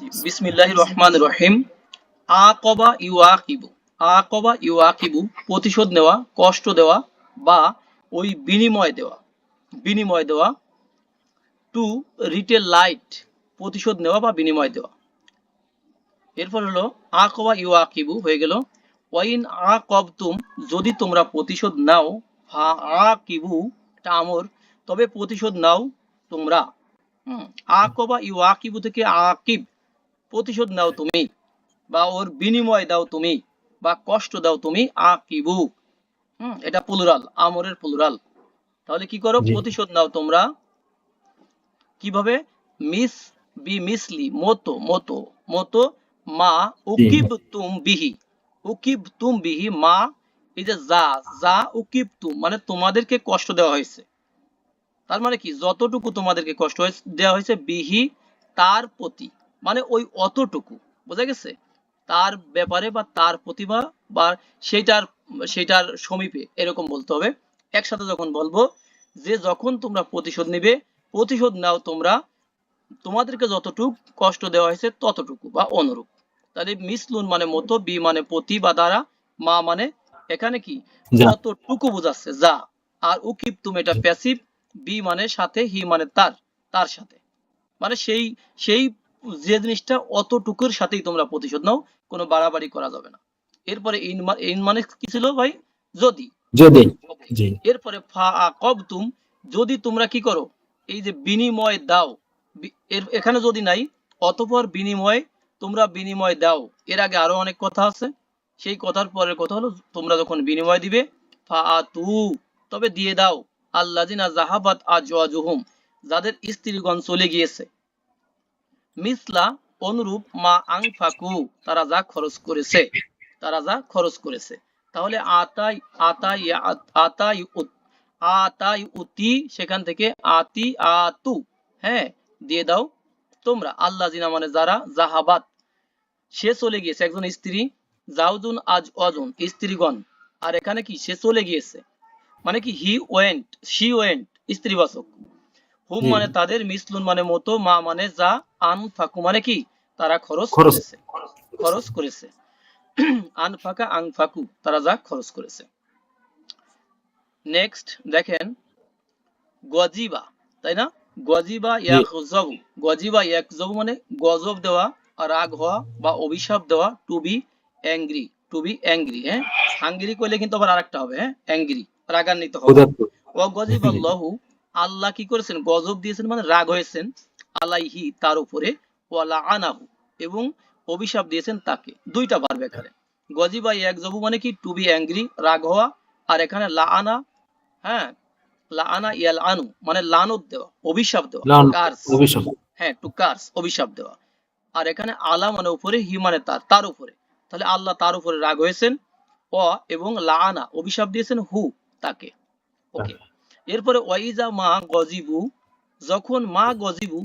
বিসমিল্লাহির রহমান রহিম। আকবা ইউআকিবু আকবা ইউআকিবু, প্রতিশোধ নেওয়া, কষ্ট দেওয়া বা ওই বিনিময় দেওয়া। বিনিময় দেওয়া। টু, রিটেল লাইট, প্রতিশোধ নেওয়া বা বিনিময় দেওয়া। এরপর হলো, আকবা ইউআকিবু হয়ে গেল। ওয়াইন আকবতুম, যদি তোমরা প্রতিশোধ নাও, ফা আকিবু, এটা আমর। তবে প্রতিশোধ নাও তোমরা। আকবা ইউআকিবু থেকে আকিব। প্রতিশোধ নাও তুমি বা ওর বিনিময় দাও তুমি বা কষ্ট দাও তুমি আকিবু। হুম এটা প্লুরাল আমরের প্লুরাল তাহলে কি করো? প্রতিশোধ নাও তোমরা। কীভাবে? মিস বি মিসলি মতো মতো মতো মা উকিব তুম বিহি। উকিব তুম বিহি মা এই যে যা যা উকিব তুম মানে তোমাদেরকে কষ্ট দেওয়া হয়েছে। তার মানে কি? যতটুকু তোমাদেরকে কষ্ট দেওয়া হয়েছে বিহি তার প্রতি। মানে ওই অতটুকু বোঝা গেছে? তার ব্যাপারে বা তার প্রতিভা বা সেটার সেটার সমীপে এরকম বলতে হবে। একসাথে যখন বলব যে যখন তোমরা প্রতিশোধ নেবে প্রতিশোধ নাও তোমরা তোমাদেরকে যতটুকু কষ্ট দেওয়া হয়েছে ততটুকু বা অনুরূপ। তাহলে মিসলুন মানে মতো বি মানে প্রতি বা দ্বারা মা মানে এখানে কি। যতটুকু বোঝাচ্ছে যা। আর উকিপ তুমি এটা প্যাসিভ বি মানে সাথে হি মানে তার তার সাথে। মানে সেই সেই যে জিনিসটা অতটুকুর সাথেই তোমরা প্রতিশোধ নাও কোনো বাড়াবাড়ি করা যাবে না। এরপরে ইন মানে কি ছিল ভাই? যদি। যদি। এরপরে ফা কবতুম যদি তোমরা কি করো এই যে বিনিময় দাও এখানে যদি নাই অতঃপর বিনিময় তোমরা বিনিময় দাও। এর আগে আরও অনেক কথা আছে। সেই কথার পরের কথা হলো তোমরা যখন বিনিময় দিবে ফা তু তবে দিয়ে দাও। আল্লাজিনা জাহাবাত আজওয়াজুহুম যাদের স্ত্রীগণ চলে গিয়েছে। মিসলা অনুরূপ মা আংফাকু, তারা যা খরচ করেছে, তারা যা খরচ করেছে। তাহলে আতাই আতাই আতাই আতাই উতি, সেখান থেকে আতি, আতু হ্যাঁ দিয়ে দাও তোমরা। আল্লাহ জিনা মানে যারা জাহাবাত সে চলে গিয়েছে। একজন স্ত্রী জাউজুন আজ অজুন স্ত্রীগণ। আর এখানে কি? সে চলে গিয়েছে। মানে কি? হি ওয়েন্ট, শি ওয়েন্ট, স্ত্রীবাচক। হুম মানে তাদের মিসলুন মানে মতো মা মানে যা আন ফাকু মানে কি? তারা খরচ করেছে। খরচ। করেছে। খরচ করেছে আনফাকা আংফাকু তারা যা খরচ করেছে। নেক্সট দেখেন গজিবা তাই না? গজিবা ইয়াকজবু। গজিবা ইয়াকজবু মানে গজব দেওয়া রাগ হওয়া বা অভিশাপ দেওয়া to be angry to be angry হ্যাঁ? হাঙ্গরি কইলে কিন্তু আবার আরেকটা হবে হ্যাঁ? অ্যাংরি রাগান্বিত ক্ষুধার্ত। ও গজিব আল্লাহু কি করেছেন? গজব দিয়েছেন মানে রাগ হয়েছেন। আলাইহি তার উপরে ওয়ালা আনাহু এবং অভিশাপ দিয়েছেন তাকে। দুইটা ভার্ব এখানে গজিবা এক জবু মানে কি? টু বি অ্যাংরি রাগ হওয়া। আর এখানে লা আনা হ্যাঁ লা আনা ইয়াল আনু মানে লানত দেওয়া অভিশাপ দেওয়া। কার্স অভিশাপ। হ্যাঁ টু কার্স অভিশাপ দেওয়া। আর এখানে আলা মানে উপরে হি মানে তার তার উপরে। তাহলে আল্লাহ তার উপরে রাগ হয়েছেন। অ এবং লা আনা অভিশাপ দিয়েছেন হু তাকে। ওকে এরপরে ওয়াইজা মা গজিবু, যখন মা গজিবু,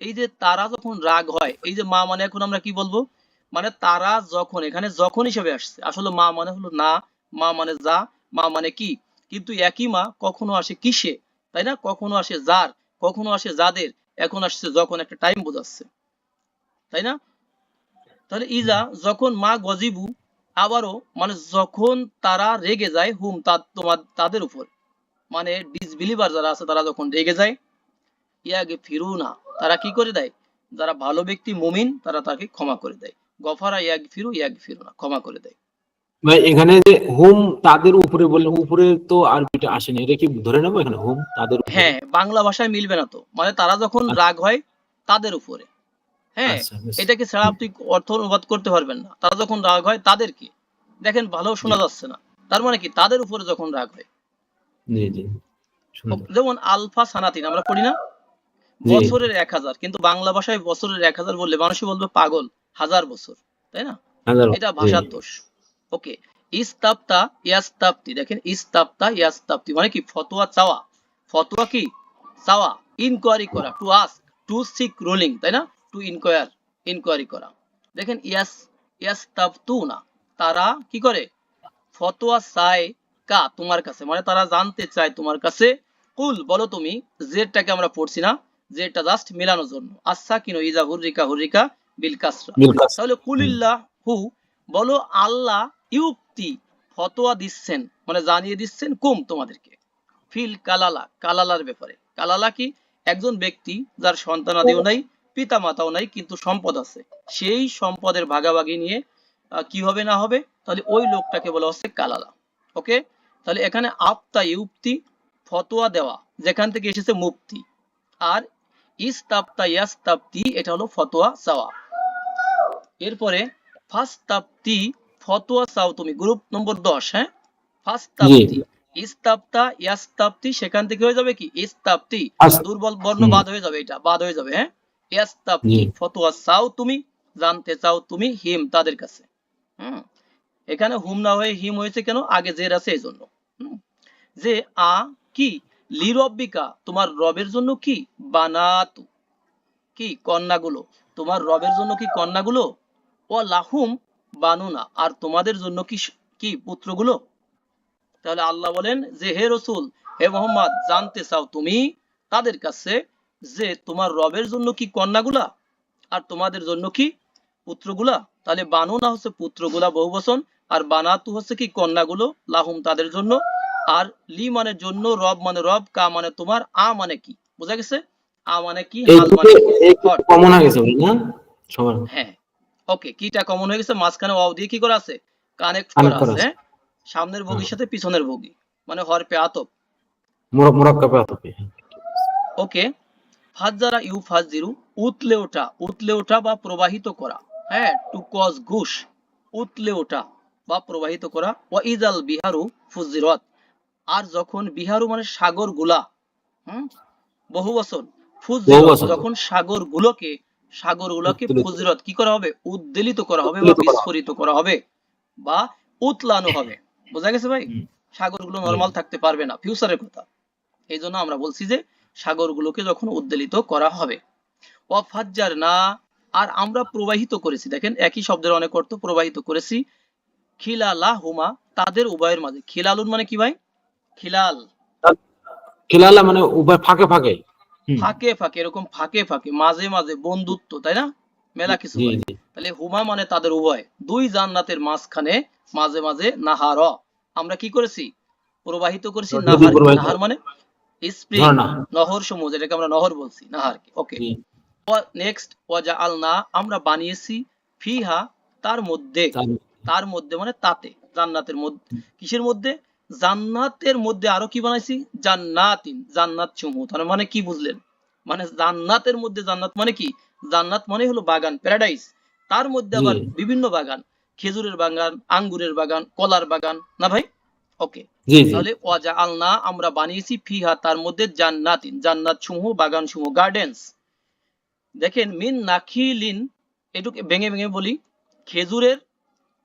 এই যে তারা যখন রাগ হয়, এই যে মা মানে এখন আমরা কি বলব? মানে তারা যখন, এখানে যখন হিসেবে আসছে। আসলে মা মানে হলো না, মা মানে যা, মা মানে কি? কিন্তু একই মা কখনো আসে কিসে? তাই না? কখনো আসে যার, কখনো আসে যাদের, এখন আসছে যখন একটা টাইম বোঝাচ্ছে। তাই না? তাহলে ইজা যখন মা গজিবু আবারও মানে যখন তারা রেগে যায় হুম তোমার তাদের উপর মানে ডিসবিলিভার যারা আছে তারা যখন রেগে যায় ইয়াগে ফিরু না তারা কি করে দেয়? যারা ভালো ব্যক্তি মুমিন তারা তাকে ক্ষমা করে দেয়। গফারা ইয়াগ ফিরু ইয়াগ ফিরু না ক্ষমা করে দেয়। ভাই এখানে যে হুম তাদের উপরে বললেন উপরে তো আরবিটা আসেনি। এটা কি ধরে নেব এখানে হুম তাদের হ্যাঁ বাংলা ভাষায় মিলবে না তো। মানে তারা যখন আচ্ছা। রাগ হয় তাদের উপরে। হ্যাঁ আচ্ছা, এটাকে ছাড়া আপনি অর্থ অনুবাদ করতে পারবেন না। তারা যখন রাগ হয় তাদেরকে। দেখেন ভালো শোনা যাচ্ছে না। তার মানে কি? তাদের উপরে যখন রাগ হয়। জি জি। যেমন আলফা সানাতিন আমরা পড়ি না? বছরের এক হাজার কিন্তু বাংলা ভাষায় বছরের এক হাজার বললে মানুষই বলবে পাগল হাজার বছর তাই না? এটা ভাষার দোষ। ওকে ইস্তাপ্তা ইয়াস্তাপ্তি দেখেন ইস্তাপ্তা ইয়াস্তাপ্তি মানে কি? ফতোয়া চাওয়া। ফতোয়া কি? চাওয়া ইনকোয়ারি করা to ask to seek ruling তাই না? টু ইনকোয়ার ইনকোয়ারি করা। দেখেন ইয়াস ইয়াস্তাপ্তু না তারা কি করে? ফতোয়া চায় কা? তোমার কাছে মানে তারা জানতে চায় তোমার কাছে কুল বলো তুমি জেডটাকে আমরা পড়ছি না জেডটা জাস্ট মেলানোর জন্য। আচ্ছা কিনো ইজা হুররিকা হুররিকা বিল কাসরা। তাহলে কুলিল্লাহ হু বলো আল্লাহ ইউক্তি ফতোয়া দিচ্ছেন মানে জানিয়ে দিচ্ছেন কুম তোমাদেরকে। ফিল কালালা কালালার ব্যাপারে। কালালা কি? একজন ব্যক্তি যার সন্তানাদিও নাই পিতা মাতাও নাই কিন্তু সম্পদ আছে। সেই সম্পদের ভাগাভাগি নিয়ে কি হবে না হবে? তাহলে ওই লোকটাকে বলা হচ্ছে কালালা। ওকে? তাহলে এখানে আপ্তা ইউক্তি ফতোয়া দেওয়া যেখান থেকে এসেছে মুক্তি। আর ইস্তাপ্তা ইয়াস্তাপ্তি এটা হলো ফতোয়া চাওয়া। এরপরে ফাস্তাপ্তি ফতোয়া চাও তুমি গ্রুপ নম্বর দশ হ্যাঁ? ফাস্তাপ্তি ইস্তাপ্তা ইয়াস্তাপ্তি সেখান থেকে হয়ে যাবে কি? ইস্তাপ্তি দুর্বল বর্ণ বাদ হয়ে যাবে এটা বাদ হয়ে যাবে হ্যাঁ? ইয়াস্তাপ্তি ফতোয়া চাও তুমি জানতে চাও তুমি হিম তাদের কাছে। হুম? এখানে হুম না হয়ে হিম হয়েছে কেন? আগে জের আছে এই জন্য যে আ কি? লিরব্বিকা তোমার রবের জন্য কি? বানাতু। কি? কন্যাগুলো। তোমার রবের জন্য কি কন্যাগুলো? ও লাহুম বানুনা। আর তোমাদের জন্য কি কি পুত্রগুলো? তাহলে আল্লাহ বলেন যে, হে রসুল, হে মোহাম্মদ, জানতে চাও তুমি তাদের কাছে যে, তোমার রবের জন্য কি কন্যাগুলা? আর তোমাদের জন্য কি পুত্রগুলা? তাহলে বানুনা হচ্ছে পুত্রগুলা বহু বচন আর বানাতু হচ্ছে কি কন্যাগুলো? লাহুম তাদের জন্য আর লি মানে জন্য রব মানে রব কা মানে তোমার আ মানে কি? বোঝা গেছে? আ মানে কি হাল মানে। কমন হয়ে গেছে না সবার। হ্যাঁ। ওকে কিটা কমন হয়ে গেছে? মাঝখানে ওয়াও দিয়ে কি করা আছে? কানেক্ট করা আছে। হ্যাঁ? সামনের বগির সাথে পিছনের বগি মানে হরপে মোরা- মোরাক্কাবে আতপে ওকে ফাজারা ইউ ফাজিরু উতলে ওঠা উতলে ওঠা বা প্রবাহিত করা হ্যাঁ? টু কজ ঘুষ উতলে ওঠা বা প্রবাহিত করা ওয়া ইজাল বিহারু ফুজিরত। আর যখন বিহারু মানে সাগরগুলা হুম বহু বছর বচন। যখন সাগর গুলোকে সাগর গুলোকে। ফুজিরত কি করা হবে? উদ্বেলিত করা হবে বা। বিস্ফোরিত করা হবে বা উতলানো হবে। বোঝা গেছে ভাই। সাগরগুলো নরমাল থাকতে পারবে না ফিউচারের কথা। এই জন্য আমরা বলছি যে সাগরগুলোকে যখন উদ্দেলিত করা হবে। অফাজ্জার না আর আমরা প্রবাহিত করেছি দেখেন একই শব্দের অনেক অর্থ প্রবাহিত করেছি। খিলালা হুমা তাদের উভয়ের মাঝে। খিলালুন মানে কি ভাই? খিলাল। খিলালা মানে উভয় ফাঁকে ফাঁকে। ফাঁকে ফাঁকে এরকম ফাঁকে ফাঁকে মাঝে মাঝে বন্ধুত্ব তাই না? মেলা কিছু তাহলে হুমা মানে তাদের উভয়। দুই জান্নাতের মাঝখানে মাঝে মাঝে নাহার। আমরা কি করেছি? প্রবাহিত করেছি নাহার নাহার মানে স্প্রিং নহর সমূহ যেটাকে আমরা নহর বলছি নাহার ওকে। নেক্সট ওয়াজা আলনা আমরা বানিয়েছি ফিহা তার মধ্যে। তার- তার মধ্যে মানে তাতে জান্নাতের মধ্যে। কিসের মধ্যে? জান্নাতের মধ্যে আরও কি বানাইছি? জান্নাতিন জান্নাত সমূহ তার মানে কি বুঝলেন? মানে জান্নাতের মধ্যে জান্নাত মানে কি? জান্নাত মানে হলো বাগান প্যারাডাইস তার মধ্যে আবার বিভিন্ন বাগান খেজুরের বাগান আঙ্গুরের বাগান কলার বাগান না ভাই? ওকে। তাহলে ওয়াজা আলনা আমরা বানিয়েছি ফিহা তার মধ্যে জান্নাতিন জান্নাত সমূহ বাগান সমূহ গার্ডেন্স দেখেন মিন নাখিলিন এটুকে ভেঙে ভেঙে বলি খেজুরের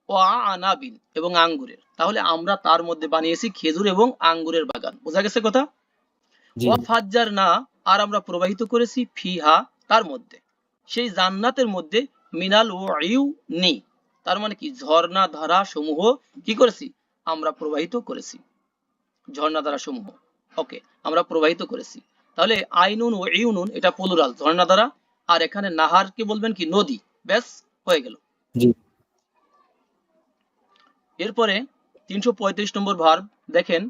ও আনাবিন এবং আঙ্গুরের। তাহলে আমরা তার মধ্যে বানিয়েছি খেজুর এবং আঙ্গুরের বাগান। বোঝা গেছে কথা? ওয়া ফাজ্জার না আর আমরা প্রবাহিত করেছি ফিহা তার মধ্যে। সেই জান্নাতের মধ্যে মিনাল ও ইউ নি তার মানে কি? ঝর্ণা ধারা সমূহ কি করেছি? আমরা প্রবাহিত করেছি। ঝর্ণা ধারা সমূহ ওকে আমরা প্রবাহিত করেছি। তাহলে আইনুন ও ইউনুন এটা পলুরাল ঝর্ণা ধারা। আর এখানে নাহারকে বলবেন কি? নদী। ব্যাস হয়ে গেল। জি। এরপরে তিনশো পঁয়ত্রিশ নম্বর ভার্ব দেখেন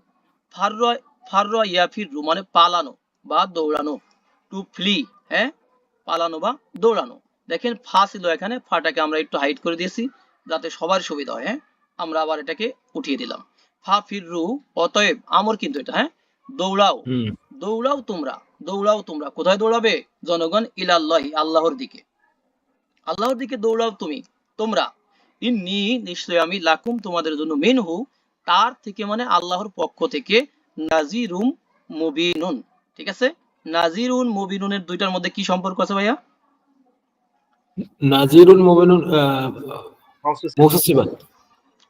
ফাররা ফাররা ইয়াফিরু মানে পালানো বা দৌড়ানো। টু ফ্লি হ্যাঁ? পালানো বা দৌড়ানো। দেখেন ফা ছিল এখানে ফাটাকে আমরা একটু হাইট করে দিয়েছি যাতে সবার সুবিধা হয় হ্যাঁ? আমরা আবার এটাকে উঠিয়ে দিলাম। ফা ফিররু অতএব আমর কিন্তু এটা হ্যাঁ? দৌড়াও। দৌড়াও তোমরা দৌড়াও তোমরা। কোথায় দৌড়াবে? জনগণ ইলাল্লাহি আল্লাহর দিকে। আল্লাহর দিকে দৌড়াও তুমি তোমরা। ইন্নি নিশ্চয় আমি লাকুম তোমাদের জন্য মিনহু তার থেকে মানে আল্লাহর পক্ষ থেকে নাজিরুম মুবিনুন। ঠিক আছে? নাজিরুন মুবিনুনের দুইটার মধ্যে কি সম্পর্ক আছে ভাইয়া? নাজিরুল মুমিনুন মুফাসসিবাত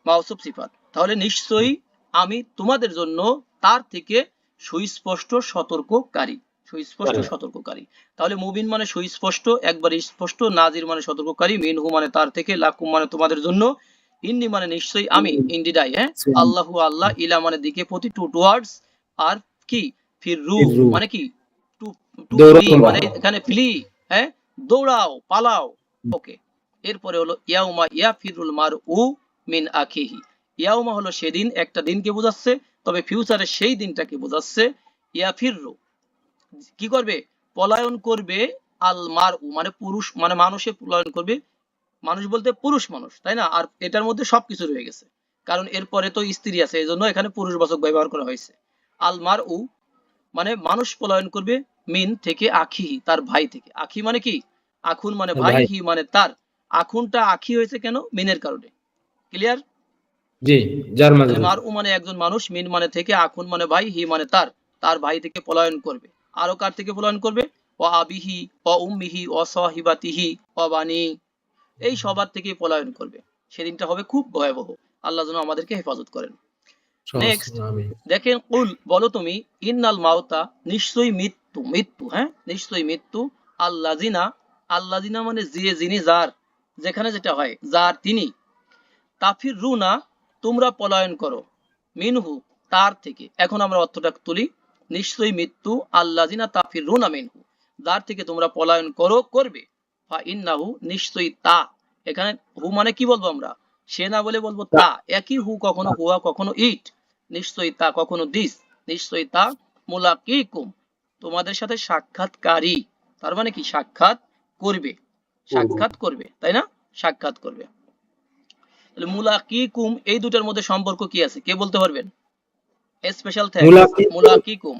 মাউসুফ সিফাত। তাহলে নিশ্চয়ই আমি তোমাদের জন্য তার থেকে সুস্পষ্ট সতর্ককারী। সুস্পষ্ট সতর্ককারী। তাহলে মুবিন মানে সুস্পষ্ট একবার স্পষ্ট নাজির মানে সতর্ককারী মিনহু মানে তার থেকে লাকুম মানে তোমাদের জন্য ইন্নি মানে নিশ্চয়ই আমি ইন্ডিডাই হ্যাঁ? আল্লাহু আল্লাহ ইলা মানে দিকে প্রতি টু টুয়ার্ডস আর কি? ফিররু ফিররু। মানে কি? টু টু মানে এখানে ফ্লি হ্যাঁ? দৌড়াও পালাও। ওকে এরপরে হলো ইয়াউমা ইয়াফিরুল মার উ মিন আখিহি। ইয়াউমা হলো সেদিন একটা দিনকে বোঝাচ্ছে তবে ফিউচারে সেই দিনটাকে বোঝাচ্ছে ইয়াফিরু কি করবে? পলায়ন করবে আল মার মানে পুরুষ মানে মানুষে পলায়ন করবে। মানুষ বলতে পুরুষ মানুষ তাই না? আর এটার মধ্যে সবকিছু রয়ে গেছে। কারণ এরপরে তো স্ত্রী আছে এই জন্য এখানে পুরুষ বাচক ব্যবহার করা হয়েছে। আল মার উ মানে মানুষ পলায়ন করবে মিন থেকে আখি তার ভাই থেকে। আখি মানে কি? আখুন মানে ভাই। হি মানে তার। আখুনটা আখি হয়েছে কেন? মিনের কারণে। ক্লিয়ার? জি যার মাঝে। মার উ মানে একজন মানুষ মিন মানে থেকে আখুন মানে ভাই হি মানে তার। তার ভাই থেকে পলায়ন করবে। আরও কার থেকে পলায়ন করবে? ও আবিহি ও উম্মিহি ও সহিবাতিহি ও বানি। এই সবার থেকে পলায়ন করবে। সেদিনটা হবে খুব ভয়াবহ। আল্লাহ যেন আমাদেরকে হেফাজত করেন. আমি। দেখেন কুল বলো তুমি ইন্নাল মাউতা নিশ্চয়ই মৃত্যু মৃত্যু হ্যাঁ? নিশ্চয়ই মৃত্যু। আল্লাজিনা আল্লাজিনা মানে যে যিনি যার যেখানে যেটা হয় যার তিনি। তাফির রুনা তোমরা পলায়ন করো। মিনহু তার থেকে। এখন আমরা অর্থটা তুলি। নিশ্চয়ই মৃত্যু আল্লাজিনা তাফির রুনা মিনহু। যার থেকে তোমরা পলায়ন করো করবে। ফা ইন্নাহু নিশ্চয়ই তা। এখানে হু মানে কি বলব আমরা? সে না বলে বলব তা। একই হু কখনো হুয়া কখনো ইট। নিশ্চয়ই তা কখনো দিস। নিশ্চয়ই তা মুলাকিকুম। তোমাদের সাথে সাক্ষাৎকারী তার মানে কি? সাক্ষাৎ করবে। সাক্ষাৎ করবে তাই না? সাক্ষাৎ করবে। মুলাকিকুম এই দুটার মধ্যে সম্পর্ক কি আছে? কে বলতে পারবেন? স্পেশাল থ্যাঙ্কস মুলাকিকুম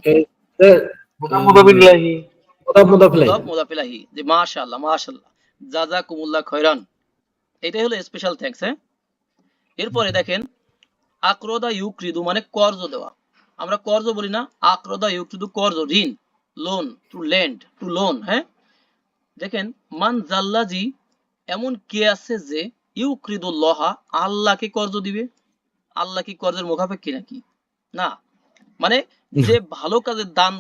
মুদাফিলাহি মুদাফিলাহি মুদাফ মাশাআল্লাহ মাশাআল্লাহ জাযাকুমুল্লাহ খয়রান এটাই হলো স্পেশাল থ্যাঙ্কস হ্যাঁ এরপরে দেখেন আকরদা ইউক্রিদু মানে কর্জ দেওয়া আমরা কর্জ বলি না আকরদা ইউক্রিদু কর্জ ঋণ loan to lend to loan হ্যাঁ দেখেন মান জাল্লাজি এমন কে আছে যে ইউক্রিদুল্লাহা আল্লাহকে কর্জ দিবে আল্লাহ কি কর্জের মুখাপেক্ষী নাকি না। মানে যে ভালো কাজের দান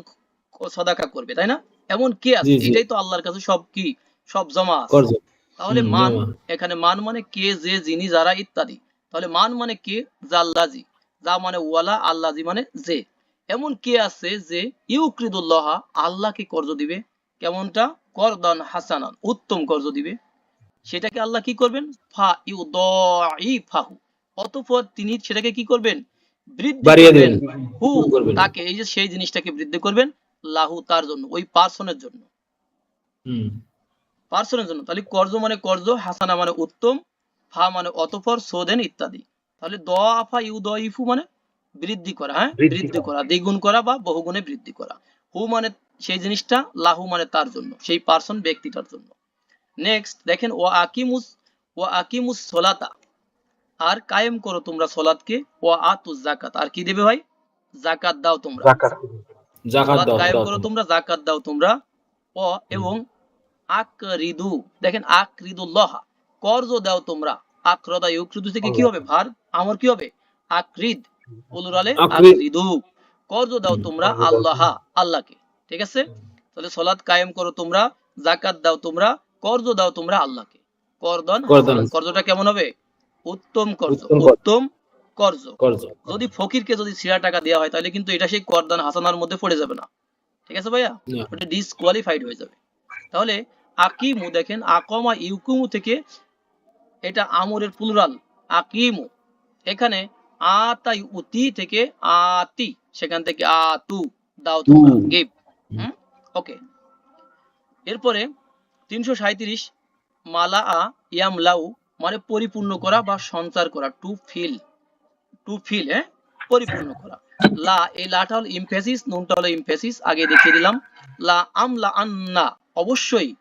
সদাকা করবে তাই না? এমন কে আছে। এটাই তো আল্লাহর কাছে সব কি? সব জমা আছে। তাহলে মান এখানে মান মানে কে যে যিনি যারা ইত্যাদি। তাহলে মান মানে কে? জাল্লাজি যা মানে ওয়ালা আল্লাজি মানে যে। এমন কে আছে যে ইউক্রিদুল্লাহ আল্লাহকে কর্জ দিবে? কেমনটা? করদান হাসানান উত্তম কর্জ দিবে। সেটাকে আল্লাহ কি করবেন? ফা ইউদাইফাহু অতঃপর তিনি সেটাকে কি করবেন? বাড়িয়ে করবেন হু তাকে এই যে সেই জিনিসটাকে বৃদ্ধি করবেন লাহু তার জন্য ওই পার্সনের জন্য। পার্সনের জন্য তাহলে কর্জ মানে কর্জ হাসানা মানে উত্তম ফা মানে অতঃপর সোদেন ইত্যাদি। তাহলে দ আফা ইউ ইফু মানে বৃদ্ধি করা হ্যাঁ? বৃদ্ধি বৃদ্ধি করা। দ্বিগুণ করা বা বহুগুণে বৃদ্ধি করা। হু মানে সেই জিনিসটা লাহু মানে তার জন্য সেই পার্সন ব্যক্তিটার জন্য। নেক্সট দেখেন ও আকিমুস ও আকিমুস সোলাতা। আর কায়েম করো তোমরা সলাতকে ও আতু জাকাত আর কি দেবে ভাই? জাকাত দাও তোমরা। জাকাত কায়েম করো তোমরা। জাকাত দাও তোমরা। ও এবং আকরিদু। দেখেন আকরিদুল্লাহ। কর্জ দাও তোমরা। আক্রদা ইউক্রিদু থেকে কি হবে? ভার আমার কি হবে? আকরিদ। প্লুরালে আকরিদু। কর্জ দাও তোমরা আল্লাহ আল্লাহকে। ঠিক আছে? তাহলে সলাত কায়েম করো তোমরা জাকাত দাও তোমরা কর্জ দাও তোমরা আল্লাহকে। করদন। কর্জটা কেমন হবে? উত্তম কর্জ উত্তম কর্জ। যদি ফকিরকে যদি সিরা টাকা দেওয়া হয় তাহলে কিন্তু এটা সেই করদান হাসানার মধ্যে পড়ে যাবে না। ঠিক আছে ভাইয়া। ওটা ডিসকোয়ালিফাইড হয়ে যাবে। তাহলে আকিমু দেখেন আকমা ইউকুমু থেকে এটা আমরের প্লুরাল আকিমু। এখানে আতাই উতি থেকে আতি সেখান থেকে আতু দাও তোমরা। Give okay. এরপরে তিনশো সাঁইত্রিশ মালা আ ইয়াম লাউ মানে পরিপূর্ণ করা বা সঞ্চার করা টু ফিল টু ফিল হ্যাঁ? পরিপূর্ণ করা। লা, এই লাটা হলো ইমফেসিস নুনটা হলো ইমফেসিস আগে দেখিয়ে দিলাম। লা আম লা আন্না, অবশ্যই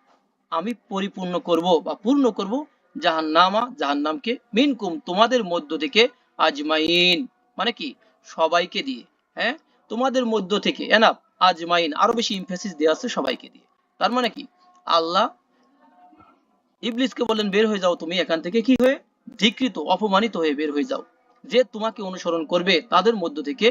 আমি পরিপূর্ণ করব বা পূর্ণ করব জাহান্নামা, জাহান্নামকে, মিনকুম, তোমাদের মধ্য থেকে আজমাইন। মানে কি? সবাইকে দিয়ে হ্যাঁ? তোমাদের মধ্য থেকে এনাফ আজমাইন। আরও বেশি ইমফেসিস দেওয়া আছে সবাইকে দিয়ে। তার মানে কি? আল্লাহ ইবলিসকে বলেন বের হয়ে যাও তুমি এখান থেকে। কি হয়ে? ধিকৃত, অপমানিত হয়ে বের হয়ে যাও। যে তোমাকে অনুসরণ করবে তাদের মধ্য থেকে,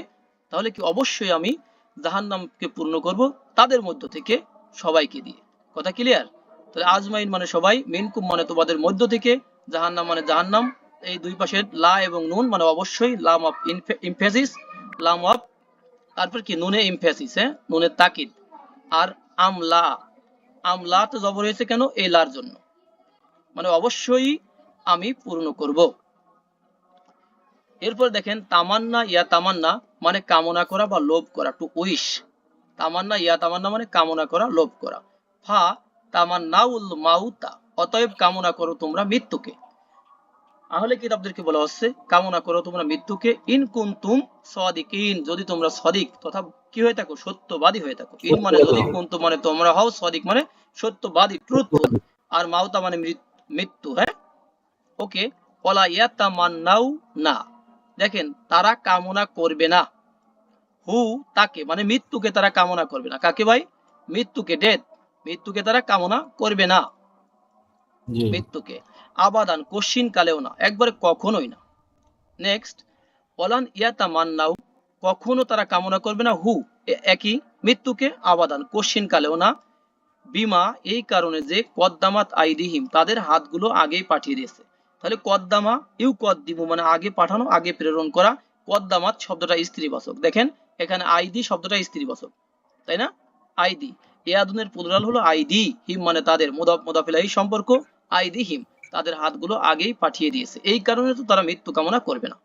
তাহলে কি অবশ্যই আমি জাহান্নামকে পূর্ণ করব তাদের মধ্য থেকে সবাইকে দিয়ে? কথা ক্লিয়ার তাহলে আজমাইন মানে সবাই, মিনকুম মানে তোমাদের মধ্য থেকে, জাহান্নাম মানে জাহান্নাম। এই দুই পাশে লা এবং নুন মানে অবশ্যই লাম অফ ইমফেসিস, লাম অফ, তারপর কি? নুনে ইমফেসিস হ্যাঁ? নুনের তাকিদ। আর আমলা আমলা তো জবর হয়েছে কেন? এই লার জন্য। মানে অবশ্যই আমি পূর্ণ করব। এরপর দেখেন তামান্না ইয়া তামান্না মানে কামনা করা বা লোভ করা টু উইশ তামান্না ইয়া তামান্না মানে কামনা করা লোভ করা। ফা তামান্নাউল মাউতা অতএব কামনা করো তোমরা মৃত্যুকে। আহলে কিতাবদেরকে বলা হচ্ছে কামনা করো তোমরা মৃত্যুকে। ইন কুনতুম সদিকিন যদি তোমরা সদিক তথা কি হয়ে থাকো? সত্যবাদী হয়ে থাকো। ইন মানে যদি কুনতুম মানে তোমরা হও সদিক মানে সত্যবাদী ট্রুথফুল আর মাউতা মানে মৃত- মৃত্যু হ্যাঁ? ওকে ওলা ইয়াতামান্নাউ না। দেখেন তারা কামনা করবে না। হু তাকে মানে মৃত্যুকে তারা কামনা করবে না। কাকে ভাই? মৃত্যুকে ডেথ মৃত্যুকে তারা কামনা করবে না। মৃত্যুকে। আবাদান কশিন কালেও না একবারে কখনোই না। নেক্সট ওলান ইয়াতা মান্নাউ কখনো তারা কামনা করবে না। হু একই মৃত্যুকে আবাদান কশিন কালেও না। বিমা এই কারণে যে কদ্দামাত আইদিহিম, তাদের হাতগুলো আগেই পাঠিয়ে দিয়েছে। তাহলে কদ্দামা, ইউ কদ্দিমু মানে আগে পাঠানো, আগে প্রেরণ করা, কদ্দামাত শব্দটা স্ত্রীবাচক। দেখেন, এখানে আইদি শব্দটা স্ত্রীবাচক, তাই না? আইদি। ইয়াদুনের প্লুরাল হলো আইদি হিম মানে তাদের মুদাফ মুদাফিলাহি সম্পর্ক, আইদি হিম, তাদের হাতগুলো আগেই পাঠিয়ে দিয়েছে। এই কারণে তো তারা মৃত্যু কামনা করবে না।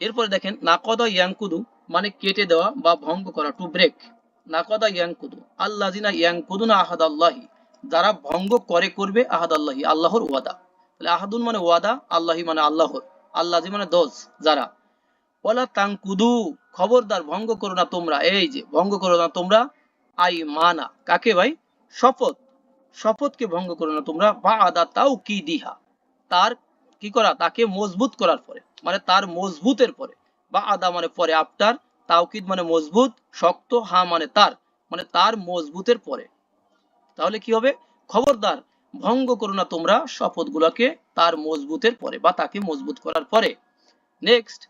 এরপরে দেখেন, নাকদা ইয়াংকুদু মানে কেটে দেওয়া বা ভঙ্গ করা টু ব্রেক নাকদা ইয়াংকুদু আল্লাজিনা ইয়াংকুদুনা আহাদ আল্লাহি যারা ভঙ্গ করে করবে আহাদ আল্লাহি আল্লাহর ওয়াদা। তাহলে আহাদুন মানে ওয়াদা, আল্লাহি মানে আল্লাহর আল্লাহি মানে দোষ, যারা। ওয়ালা তাংকুদু খবরদার, ভঙ্গ করো না তোমরা, এই যে, ভঙ্গ করো না তোমরা, আই মানা, কাকে ভাই? শপথ, শপথকে ভঙ্গ করো না তোমরা বা আদা তাও কি দিহা তার কি করা, তাকে মজবুত করার পরে মানে তার মজবুতের পরে বা আদা মানে পরে আফটার তাওকিদ মানে মজবুত শক্ত হা মানে তার মানে তার মজবুতের পরে। তাহলে কি হবে? খবরদার ভঙ্গ করো না তোমরা শপথগুলোকে তার মজবুতের পরে বা তাকে মজবুত করার পরে। নেক্সট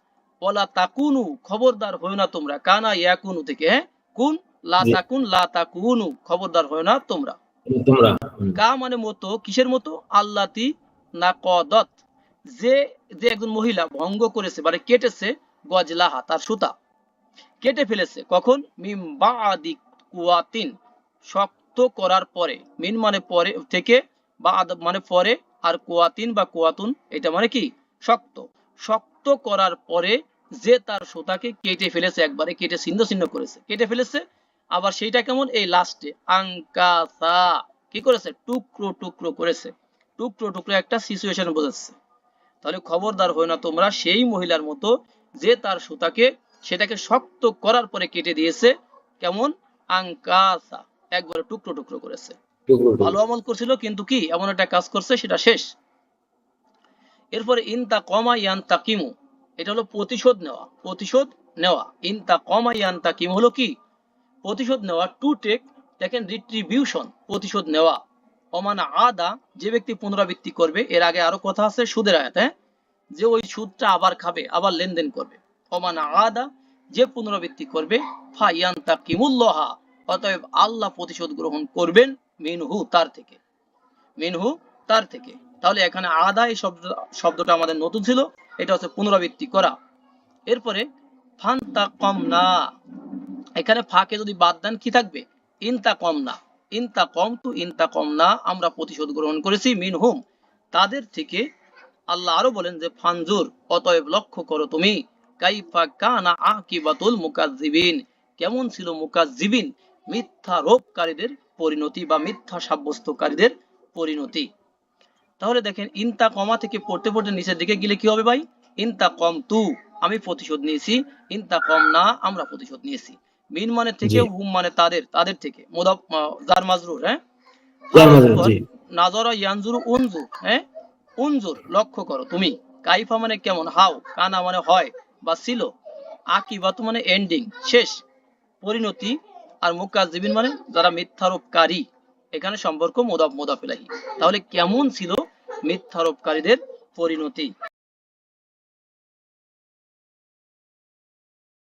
ওলা তাকুনু খবরদার হয়েও না তোমরা। কানা ইয়াকুনু থেকে হ্যাঁ? কোন লা তাকুন লা তাকুনু খবরদার হয়েও না তোমরা। তোমরা। কা মানে মতো কিসের মতো? আল্লাতি না কদত যে যে একজন মহিলা ভঙ্গ করেছে মানে কেটেছে গজলাহা তার সুতা। কেটে ফেলেছে। কখন? মিম বাদি কুয়াতিন। শক্ত করার পরে। মিন মানে পরে থেকে বা মানে পরে, আর কুয়াতিন বা কুয়াতুন, এটা মানে কি? শক্ত। শক্ত করার পরে যে তার সুতাকে কেটে ফেলেছে, একবারে কেটে ছিন্ন ছিন্ন করেছে। কেটে ফেলেছে। আবার সেইটা কেমন? এই লাস্টে আঙ্কাসা কি করেছে? টুকরো টুকরো করেছে। টুকরো টুকরো একটা সিচুয়েশন বোঝাচ্ছে। তাহলে খবরদার হয় না তোমরা, সেই মহিলার মতো যে তার সুতাকে সেটাকে শক্ত করার পরে কেটে দিয়েছে। কেমন? আঙ্কাসা একবারে টুকরো টুকরো করেছে। ভালো আমল করছিল কিন্তু কি? এমন একটা কাজ করছে সেটা শেষ। এরপরে ইনতা কমা ইয়ান তাকিমু এটা হলো প্রতিশোধ নেওয়া। প্রতিশোধ নেওয়া। ইনতা কমা ইয়ান তাকিমু হলো কি? প্রতিশোধ নেওয়া টু টেক দেখেন রিট্রিবিউশন প্রতিশোধ নেওয়া। অমান আদা যে ব্যক্তি পুনরাবৃত্তি করবে এর আগে আরও কথা আছে সুদের আয়াত হ্যাঁ যে ওই সুদটা আবার খাবে আবার লেনদেন করবে। অমান আদা, যে পুনরাবৃত্তি করবে ফাইয়ান তাকিমুল্লাহা অতএব আল্লাহ প্রতিশোধ গ্রহণ করবেন মিনহু তার থেকে। মিনহু তার থেকে। তাহলে এখানে আদা এই শব্দ, শব্দটা আমাদের নতুন ছিল, এটা হচ্ছে পুনরাবৃত্তি করা। এরপরে ফান্তা কম না এখানে ফাকে যদি বাদ দেন কি থাকবে? ইনতা কম না ইনতা কম তু ইনতা কম না আমরা প্রতিশোধ গ্রহণ করেছি মিন হুম তাদের থেকে আল্লাহ আরও বলেন যে, ফানজুর, অতএব লক্ষ্য করো তুমি। কাইফা কানা আকিবাতুল মুকাজ্জিবিন কেমন ছিল মুকাজ্জিবিন মিথ্যা রোপকারীদের পরিণতি বা মিথ্যা সাব্যস্তকারীদের পরিণতি। তাহলে দেখেন ইনতা কমা থেকে পড়তে পড়তে নিচের দিকে গেলে কি হবে ভাই? ইনতা কম তু আমি প্রতিশোধ নিয়েছি। ইনতা কম না আমরা প্রতিশোধ নিয়েছি। মিন মানে থেকে হুম মানে তাদের তাদের থেকে। মোদাব জার মাজরুর হ্যাঁ? নাজরা ইয়ানজুরু উনজুর হ্যাঁ? উনজুর লক্ষ্য করো তুমি। কাইফা মানে কেমন? হাও কানা মানে হয়। বা ছিল। আকি মানে এন্ডিং শেষ। পরিণতি আর মুকাজিবিন মানে যারা মিথ্যারোপকারী। এখানে সম্পর্ক মোদাব মোদাফিলাহি তাহলে কেমন ছিল মিথ্যারোপকারীদের পরিণতি?